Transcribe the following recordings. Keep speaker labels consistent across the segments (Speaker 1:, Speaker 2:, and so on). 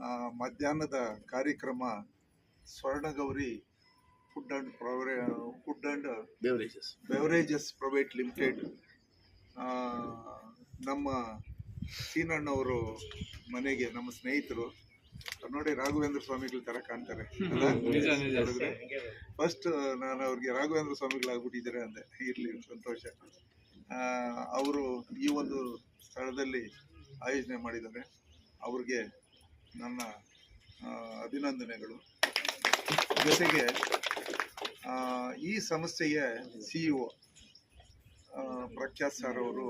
Speaker 1: ಆ, ಮಧ್ಯಾಹ್ನದ ಕಾರ್ಯಕ್ರಮ Swarnagowri food and ಪ್ರವರೇ food and
Speaker 2: beverages
Speaker 1: beverages private limited ನಮ್ಮ ಸೀನಣ್ಣವರು ಮನೆಗೆ ನಮ್ಮ ಸ್ನೇಹಿತರು ನೋಡಿ ರಾಘವೇಂದ್ರ ಸ್ವಾಮಿಗಳ ತರ ಕಾಣ್ತಾರೆ. ಫಸ್ಟ್ ನಾನು ಅವ್ರಿಗೆ ರಾಘವೇಂದ್ರ ಸ್ವಾಮಿಗಳಾಗ್ಬಿಟ್ಟಿದ್ದಾರೆ ಅಂದೆ. ಇರ್ಲಿ ಸಂತೋಷ. ಅವರು ಈ ಒಂದು ಸ್ಥಳದಲ್ಲಿ ಆಯೋಜನೆ ಮಾಡಿದ್ದಾರೆ. ಅವ್ರಿಗೆ ನನ್ನ ಅಭಿನಂದನೆಗಳು. ಜೊತೆಗೆ ಈ ಸಂಸ್ಥೆಯ ಒ ಪ್ರಖ್ಯಾತ್ ಸರ್ ಅವರು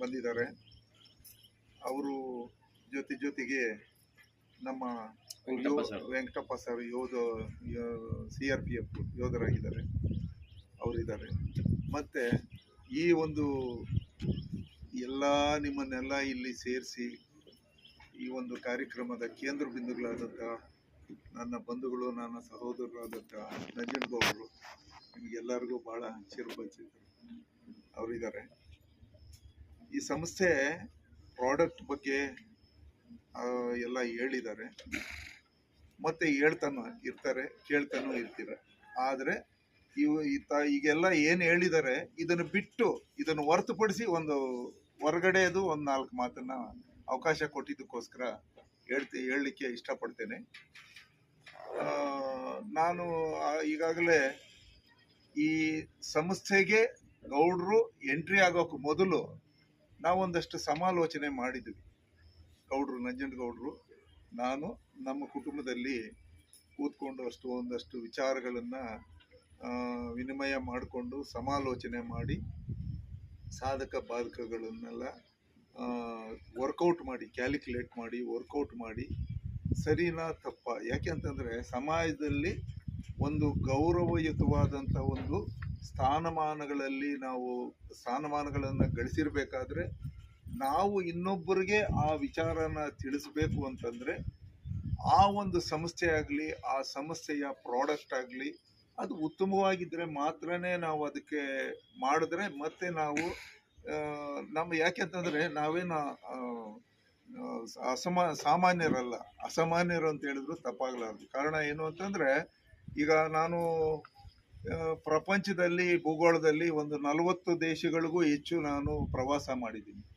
Speaker 1: ಬಂದಿದ್ದಾರೆ. ಅವರು ಜೊತೆ ಜೊತೆಗೆ ನಮ್ಮ
Speaker 2: ವೆಂಕಟಪ್ಪ ಸರ್.
Speaker 1: ವೆಂಕಟಪ್ಪ ಸರ್ ಯೋಧ ಸಿ ಆರ್ ಪಿ ಎಫ್ ಯೋಧರಾಗಿದ್ದಾರೆ. ಅವರಿದ್ದಾರೆ. ಮತ್ತು ಈ ಒಂದು ಎಲ್ಲ ನಿಮ್ಮನ್ನೆಲ್ಲ ಇಲ್ಲಿ ಸೇರಿಸಿ ಈ ಒಂದು ಕಾರ್ಯಕ್ರಮದ ಕೇಂದ್ರ ಬಿಂದುಗಳಾದಂಥ ನನ್ನ ಬಂಧುಗಳು, ನನ್ನ ಸಹೋದರರಾದಂಥ ನಂಜನಗೌಡರು ನಿಮಗೆಲ್ಲರಿಗೂ ಭಾಳ ಚಿರುಪರಿಚಿತರು ಅವರಿದ್ದಾರೆ ಈ ಸಂಸ್ಥೆ ಪ್ರಾಡಕ್ಟ್ ಬಗ್ಗೆ ಎಲ್ಲ ಹೇಳಿದ್ದಾರೆ. ಮತ್ತೆ ಹೇಳ್ತಾನು ಇರ್ತಾರೆ, ಕೇಳ್ತಾನೂ ಇರ್ತೀರ. ಆದರೆ ಇವು ಈತ ಈಗೆಲ್ಲ ಏನು ಹೇಳಿದ್ದಾರೆ, ಇದನ್ನು ಬಿಟ್ಟು, ಇದನ್ನು ಹೊರತುಪಡಿಸಿ ಒಂದು ಹೊರಗಡೆದು ಒಂದು ನಾಲ್ಕು ಮಾತನ್ನ ಅವಕಾಶ ಕೊಟ್ಟಿದ್ದಕ್ಕೋಸ್ಕರ ಹೇಳ್ತಿ, ಹೇಳಲಿಕ್ಕೆ ಇಷ್ಟಪಡ್ತೇನೆ. ನಾನು ಈಗಾಗಲೇ ಈ ಸಂಸ್ಥೆಗೆ ಗೌಡರು ಎಂಟ್ರಿ ಆಗೋಕೆ ಮೊದಲು ನಾವೊಂದಷ್ಟು ಸಮಾಲೋಚನೆ ಮಾಡಿದ್ವಿ. ಗೌಡ್ರು ನಂಜನಗೌಡರು ನಾನು, ನಮ್ಮ ಕುಟುಂಬದಲ್ಲಿ ಕೂತ್ಕೊಂಡು ಅಷ್ಟು ಒಂದಷ್ಟು ವಿಚಾರಗಳನ್ನು ವಿನಿಮಯ ಮಾಡಿಕೊಂಡು ಸಮಾಲೋಚನೆ ಮಾಡಿ, ಸಾಧಕ ಬಾಧಕಗಳನ್ನೆಲ್ಲ ವರ್ಕೌಟ್ ಮಾಡಿ ಕ್ಯಾಲ್ಕುಲೇಟ್ ಮಾಡಿ ವರ್ಕೌಟ್ ಮಾಡಿ ಸರಿನಾ ತಪ್ಪ? ಯಾಕೆ ಅಂತಂದರೆ ಸಮಾಜದಲ್ಲಿ ಒಂದು ಗೌರವಯುತವಾದಂಥ ಒಂದು ಸ್ಥಾನಮಾನಗಳಲ್ಲಿ ನಾವು ಸ್ಥಾನಮಾನಗಳನ್ನು ಗಳಿಸಿರಬೇಕಾದ್ರೆ ನಾವು ಇನ್ನೊಬ್ಬರಿಗೆ ಆ ವಿಚಾರನ ತಿಳಿಸ್ಬೇಕು ಅಂತಂದರೆ ಆ ಒಂದು ಸಂಸ್ಥೆ ಆಗಲಿ, ಆ ಸಂಸ್ಥೆಯ ಪ್ರಾಡಕ್ಟ್ ಆಗಲಿ ಅದು ಉತ್ತಮವಾಗಿದ್ದರೆ ಮಾತ್ರನೇ ನಾವು ಅದಕ್ಕೆ ಮಾಡಿದ್ರೆ ಮತ್ತೆ ನಾವು ನಮ್ಮ ಯಾಕೆ ಅಂತಂದರೆ ನಾವೇನು ಅಸಮ, ಸಾಮಾನ್ಯರಲ್ಲ. ಅಸಾಮಾನ್ಯರು ಅಂತ ಹೇಳಿದ್ರು ತಪ್ಪಾಗಲಾರದು. ಕಾರಣ ಏನು ಅಂತಂದರೆ, ಈಗ ನಾನು ಪ್ರಪಂಚದಲ್ಲಿ, ಭೂಗೋಳದಲ್ಲಿ ಒಂದು ನಲವತ್ತು ದೇಶಗಳಿಗೂ ಹೆಚ್ಚು ನಾನು ಪ್ರವಾಸ ಮಾಡಿದ್ದೀನಿ.